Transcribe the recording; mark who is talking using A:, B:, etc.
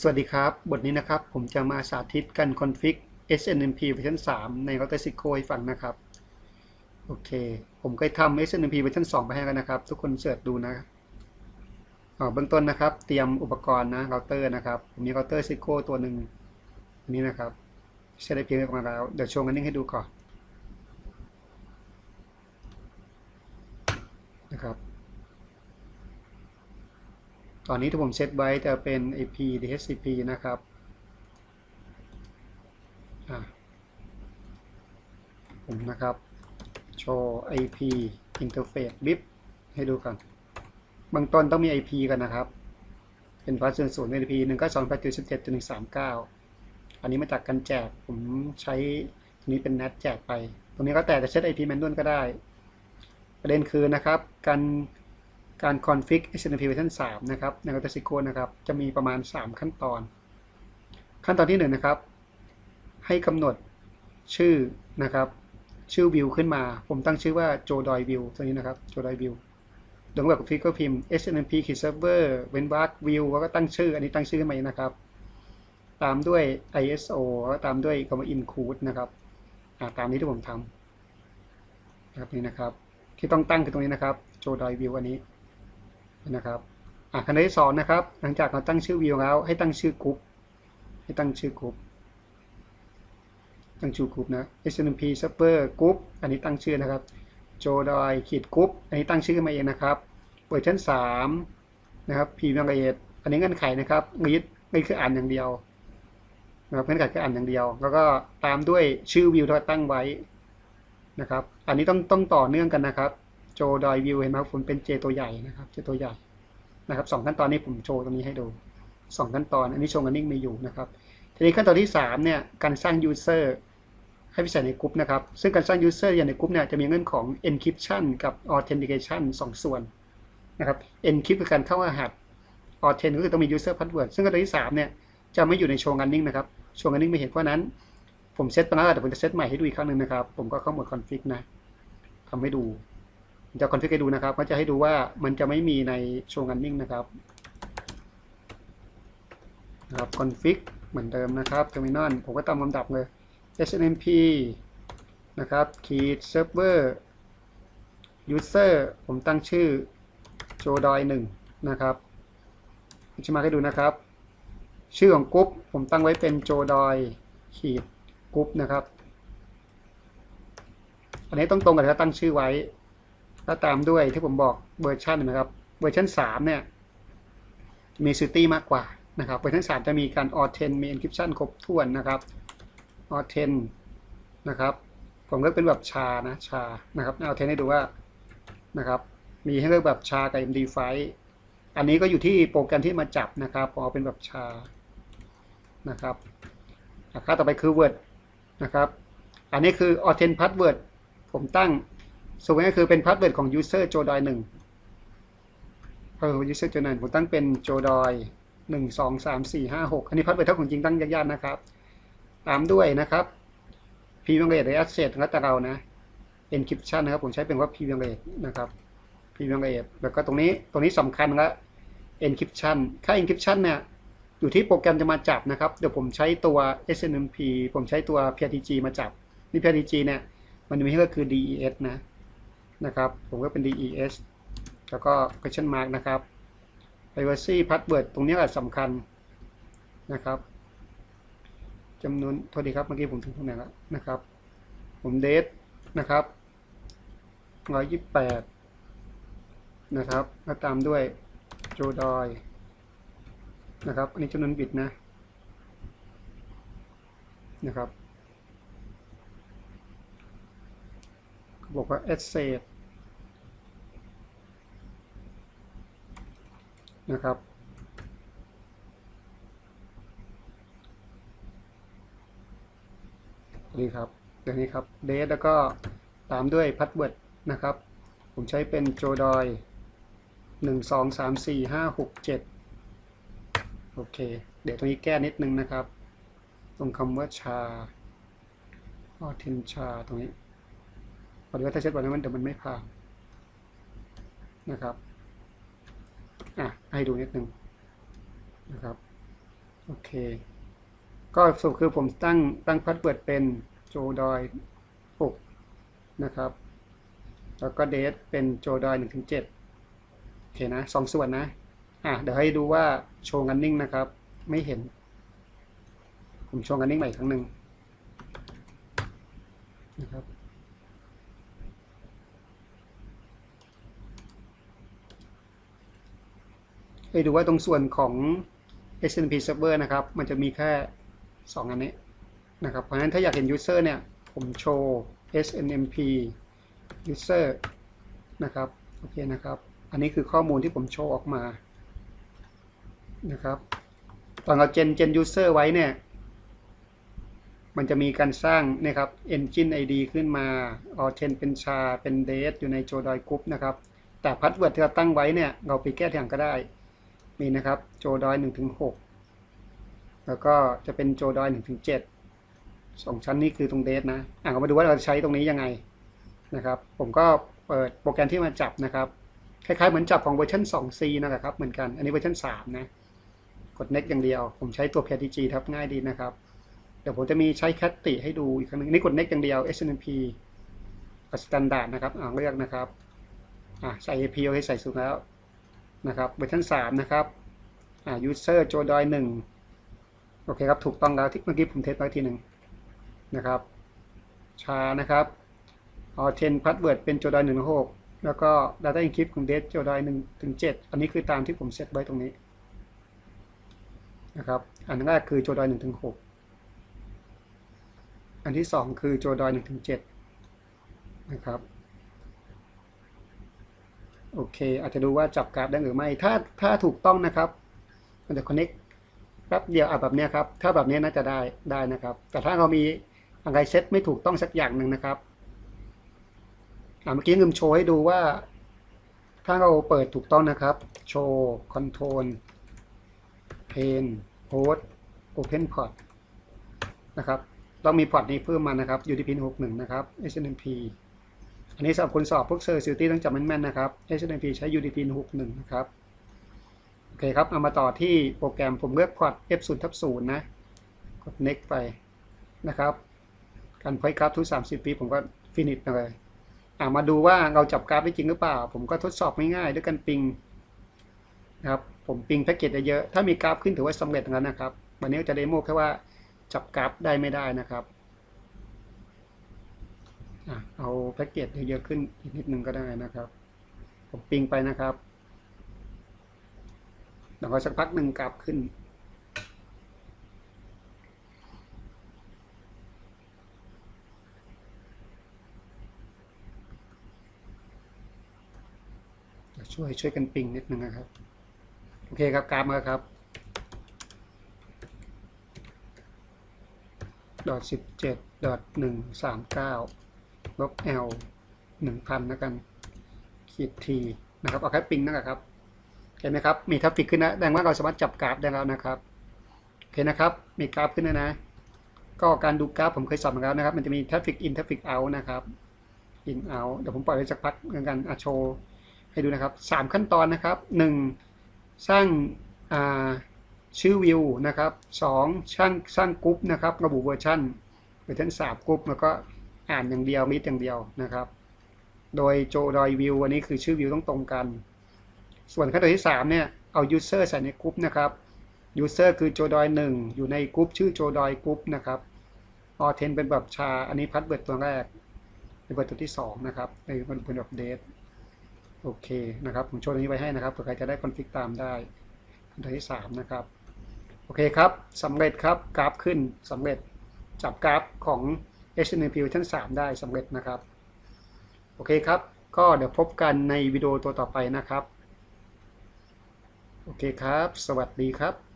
A: สวัสดีครับ บทนี้นะครับ ผมจะมาสาธิตการคอนฟิก SNMP เวอร์ชัน3ใน Router Cisco ให้ฟังนะครับ โอเค ผมเคยทำ SNMP เวอร์ชัน2ไปให้กันนะครับ ทุกคนเสิร์ชดูนะอ่าเบื้องต้นนะครับ เตรียมอุปกรณ์นะเราเตอร์นะครับ ผมมีเราเตอร์ Cisco ตัวหนึ่งอันนี้นะครับ ใช้ได้เพียงเรียบร้อยแล้ว เดี๋ยวโชว์กันนิ่งให้ดูก่อนนะครับ ตอนนี้ที่ผมเซตไว้จะเป็น IP DHCP นะครับผมนะครับ โชว์ IP interface bip ให้ดูก่อนบื้องต้นต้องมี IP กันนะครับ เป็นฟัสส่วนศูนย์ IP 1 9 2 8 1 7 1 3 9อันนี้มาจากการแจก ผมใช้ตรงนี้เป็น NAT แจกไป ตรงนี้ก็แต่จะเซต IP manual ก็ได้ ประเด็นคือนะครับ การ การ config SNMP เวอร์ชัน3นะครับใน Router Cisco นะครับ จะมีประมาณ 3 ขั้นตอน ขั้นตอนที่1นะครับ ให้กำหนดชื่อนะครับ ชื่อ view ขึ้นมา ผมตั้งชื่อว่า Jodoi view ตัวนี้นะครับ Jodoi view โดยแบบกับฟิกก็พิมพ์ SNMP key server เว้นวรรค view แล้วก็ตั้งชื่อ อันนี้ตั้งชื่อขึ้นมานะครับ ตามด้วย ISO แล้วตามด้วยคำว่า include นะครับตามนี้ที่ผมทำนะครับนี่นะครับ ที่ต้องตั้งคือตรงนี้นะครับ Jodoi view อันนี้ นะครับอะขั้นตอนที่สองนะครับ หลังจากเราตั้งชื่อวิวแล้ว ให้ตั้งชื่อกรุ๊ปให้ตั้งชื่อกรุ๊ปตั้งชื่อกรุ๊ปนะ SNP server group อันนี้ตั้งชื่อนะครับโจดอยขีดกรุ๊ปอันนี้ตั้งชื่อมาเองนะครับเวอร์ชันสามนะครับพีเมละเอียดอันนี้เงื่อนไขนะครับรีดไม่คืออ่านอย่างเดียวนะครับเงื่อนไขคืออ่านอย่างเดียว แล้วก็ตามด้วยชื่อวิวที่ตั้งไว้นะครับ อันนี้ต้องต้องต่อเนื่องกันนะครับ โจดอยวิวเห็นไหมครับผมเป็นเจตัวใหญ่นะครับเจตัวใหญ่นะครับสองขั้นตอนนี้ผมโชว์ตรงนี้ให้ดูสองขั้นตอนอันนี้โชว์กันนิ่งมีอยู่นะครับทีนี้ขั้นตอนที่3เนี่ยการสร้าง user ให้ไปใส่ในกลุ่มนะครับ ซึ่งการสร้าง user อย่างในกลุ่มเนี่ยจะมีเงื่อนของ encryption กับ authentication 2ส่วนนะครับ encrypt คือการเข้ารหัส authent ก็คือต้องมี user password ซึ่งขั้นตอนที่3เนี่ยจะไม่อยู่ในโชว์กันนิ่งนะครับโชว์กันนิ่งไม่เห็นเพราะนั้น ผมเซตไปแล้วแต่ผมจะเซตใหม่ให้ดูอีกครั้งหนึ่งนะครับ ผมก็เข้าหมด config นะทำให้ดู จะคอนฟิกให้ดูนะครับก็จะให้ดูว่ามันจะไม่มีในโชว์กันนิ่งนะครับนะครับคอนฟิกเหมือนเดิมนะครับเทอร์มินอลผมก็ตามลำดับเลย snmp นะครับ key server user ผมตั้งชื่อ jodoi 1นะครับจะมาให้ดูนะครับ ชื่อของกรุ๊ปผมตั้งไว้เป็น jodoi ขีดกรุ๊ปนะครับ อันนี้ต้องตรงกับที่ตั้งชื่อไว้ แล้วตามด้วยที่ผมบอกเวอร์ชันนะครับเวอร์ชัน3เนี่ยมีซิตี้มากกว่านะครับเวอร์ชัน3จะมีการออเทนมี encryption ครบถ้วนนะครับออเทนนะครับผมเลือกเป็นแบบชานะชานะครับเอาเทนให้ดูว่านะครับมีให้เลือกแบบชากับ MD5 อันนี้ก็อยู่ที่โปรแกรมที่มาจับนะครับพอเป็นแบบชานะครับค่าต่อไปคือ word นะครับ อันนี้คือ authent password ผมตั้ง ส่วนนี้คือเป็นพาสเวิร์ดของ user jodoi 1เออ user jodoi ผมตั้งเป็น jodoi 1 2 3 4 5 6อันนี้พาสเวิร์ดเท่าของจริงตั้งยากๆนะครับ ตามด้วยนะครับ p v a r a t e หรือ asset แล้วแต่เรานะ encryption นะครับ ผมใช้เป็นว่า p v a r a t e นะครับ p v a r a t e แล้วก็ตรงนี้ตรงนี้สำคัญละ encryption ค่า encryption เนี่ยอยู่ที่โปรแกรมจะมาจับนะครับ เดี๋ยวผมใช้ตัว SNMP ผมใช้ตัว PRTG มาจับนี่ PRTG เนี่ย มันมีให้ก็คือ DES นะ นะครับ ผมก็เป็น DES แล้วก็ question mark นะครับ privacy password ตรงนี้แหละสำคัญนะครับจำนวนโทษดีครับ เมื่อกี้ผมถึงตรงไหนแล้วนะครับ ผมเดทนะครับร้อยยี่แปดนะครับแล้วตามด้วยโจดอยนะครับ อันนี้จำนวนบิตนะนะครับบอกว่า asset นะครับ นี่ครับเดี๋ยวนี้ครับ date แล้วก็ตามด้วย password นะครับ ผมใช้เป็น jodoi หนึ่งสองสามสี่ห้าหกเจ็ดโอเค เดี๋ยวตรงนี้แก้นิดนึงนะครับ ตรงคำว่าชาออทินชาตรงนี้พอดีว่าถ้าเช็ดแบบนี้มันเดี๋ยวมันไม่ผ่านนะครับ อะให้ดูนิดนึงนะครับโอเค ก็สรุปคือผมตั้งตั้งพัดเปิดเป็นโจดอย6นะครับ แล้วก็เดทเป็นโจดอย1ถึง7โอเคนะสองส่วนนะอะเดี๋ยวให้ดูว่าโชว์กันนิ่งนะครับ ไม่เห็น ผมโชว์กันนิ่งใหม่ครั้งหนึ่งนะครับ ให้ดูว่าตรงส่วนของ SNP Server นะครับ มันจะมีแค่ 2 อันนี้นะครับ เพราะฉะนั้นถ้าอยากเห็น User เนี่ย ผมโชว์ SNMP User นะครับ โอเคนะครับ อันนี้คือข้อมูลที่ผมโชว์ออกมา นะครับ ตอนเราเจนเจน User ไว้เนี่ย มันจะมีการสร้างนะครับ Engine ID ขึ้นมา o r 10เป็นชา เป็น date อยู่ใน Jodoi Group นะครับ แต่พาสเวิร์ดที่เราตั้งไว้เนี่ย เราไปแก้ทีหลังก็ได้ มีนะครับ Jodoi 1ถึง6แล้วก็จะเป็น Jodoi 1ถึง7สองชั้นนี้คือตรง date นะอะเรามาดูว่าเราจะใช้ตรงนี้ยังไงนะครับ ผมก็เปิดโปรแกรมที่มาจับนะครับ คล้ายๆเหมือนจับของเวอร์ชัน 2C นะครับเหมือนกัน อันนี้เวอร์ชัน3นะ กด next อย่างเดียว ผมใช้ตัว PTG ทับง่ายดีนะครับ เดี๋ยวผมจะมีใช้แคตติให้ดูอีกครั้งนึงนี่กด next อย่างเดียว SNP กับ standard นะครับอ่าเลือกนะครับอ่าใส่ AP เอให้ใส่สูงแล้ว นะครับเวอร์ชัน3นะครับอ่า user jodoi 1โอเคครับ ถูกต้องแล้วที่เมื่อกี้ผมเทสไว้ทีหนึ่งนะครับชานะครับเอา10 password เป็น jodoi 1 6แล้วก็ data encrypt ของ date jodoi 1ถึง7อันนี้คือตามที่ผมเซตไว้ตรงนี้นะครับอันแรกคือ jodoi 1ถึง6อันที่สองคือโจดอยหนึ่งถึงเจ็ดนะครับ โอเค อาจจะดูว่าจับกราฟได้หรือไม่ ถ้าถ้าถูกต้องนะครับ มันจะ connect แป๊บเดียวอะแบบนี้ครับ ถ้าแบบนี้น่าจะได้ได้นะครับ แต่ถ้าเรามีอะไรเซตไม่ถูกต้องสักอย่างหนึ่งนะครับอ่าเมื่อกี้ลืมโชว์ให้ดูว่า ถ้าเราเปิดถูกต้องนะครับ โชว์ control pane host open port นะครับ ต้องมีพอร์ตนี้เพิ่มมานะครับ UDP 61นะครับ SNMP อันนี้สำหรับคนสอบพวกเซอร์ซิตี้ต้องจำแม่นๆนะครับ SNMP ใช้ UDP 61 นะครับ โอเคครับ เอามาต่อที่โปรแกรมผมเลือกพอร์ต F0 ทับ0นะ กด next ไปนะครับการพอยกราฟทุก 30 ปีผมก็ finish เลยอ่ามาดูว่าเราจับกราฟได้จริงหรือเปล่า ผมก็ทดสอบง่ายๆด้วยกันปิงนะครับผมปิงแพ็กเกจเยอะๆถ้ามีกราฟขึ้นถือว่าสำเร็จแล้วนะครับ วันนี้จะเดโมแค่ว่าจับกราฟได้ไม่ได้นะครับ เอาแพ็กเกจเยอะขึ้นอีกนิดนึงก็ได้นะครับ ผมปิงไปนะครับแล้วก็สักพักหนึ่งกราฟขึ้น ช่วยช่วยกันปิงนิดนึงนะครับ โอเคครับกราฟมาครับดอทสิบเจ็ดดอทหนึ่งสามเก้า ลบ L หนึ่งพันนะกันขีดทีนะครับเอาแค่ปิงนั่นแหละครับเห็นไหมครับ มีทัฟฟิกขึ้นนะแสดงว่าเราสามารถจับกราฟได้แล้วนะครับโอเคนะครับ มีกราฟขึ้นนะนะ ก็การดูกราฟผมเคยสอนมาแล้วนะครับ มันจะมีทัฟฟิกอินทัฟฟิกเอานะครับอินเอาเดี๋ยวผมปล่อยไว้สักพักเหมือนกันอาโชว์ให้ดูนะครับสามขั้นตอนนะครับหนึ่งสร้างาชื่อวิวนะครับสองช่างสร้างกรุ๊ปนะครับ ระบุเวอร์ชันเวอร์ชันสามกรุ๊ปแล้วก็ อ่านอย่างเดียวมิดอย่างเดียวนะครับ โดยโจดอยวิววันนี้คือชื่อวิวต้องตรงกัน ส่วนขั้นตอนที่ 3 เนี่ยเอา user ใส่ในกรุ๊ปนะครับ user คือโจดอย1 อยู่ในกรุ๊ปชื่อโจดอยกรุ๊ปนะครับออเทนเป็นแบบชา อันนี้พัดเบิดตัวแรกเป็นเบิดตัวที่ 2 นะครับเป็นเป็นแบบเดทโอเคนะครับ ผมโชว์ตรงนี้ไว้ให้นะครับเผื่อใครจะได้คอนฟิกตามได้ขั้นตอนที่ 3 นะครับโอเคครับสำเร็จครับกราฟขึ้นสำเร็จจับกราฟของ HTML เวอร์ชัน3ได้สำเร็จนะครับ โอเคครับ ก็เดี๋ยวพบกันในวิดีโอตัวต่อไปนะครับ โอเคครับ สวัสดีครับ